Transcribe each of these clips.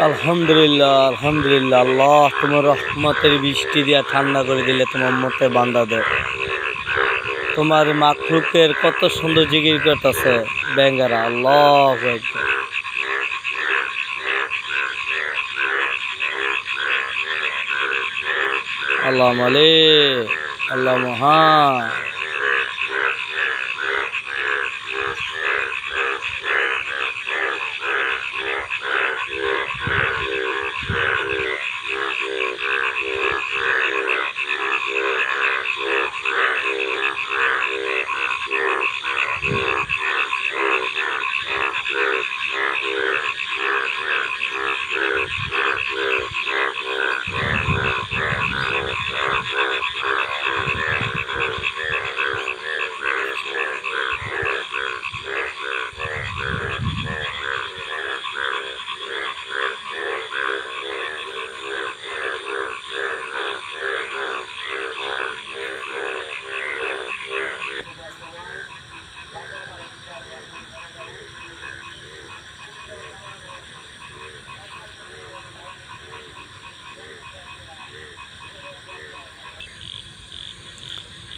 আলহামদুলিল্লাহ আলহামদুলিল্লাহ। আল্লাহ তোমার রহমতের বৃষ্টি দিয়া ঠান্ডা করে দিলে তোমার মতে বান্দাদের। তোমার মাকলুকের কত সুন্দর জিগির করতেছে ব্যাঙ্গারা। আল্লাহ আল্লাহ মালিক, আল্লাহ মহান। Yeah, yeah.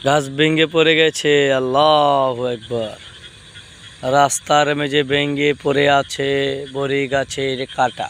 গাছ ভেঙে পড়ে গেছে আল্লাহ একবার রাস্তার মেঝে ভেঙে পড়ে আছে বড়ি গাছের কাটা।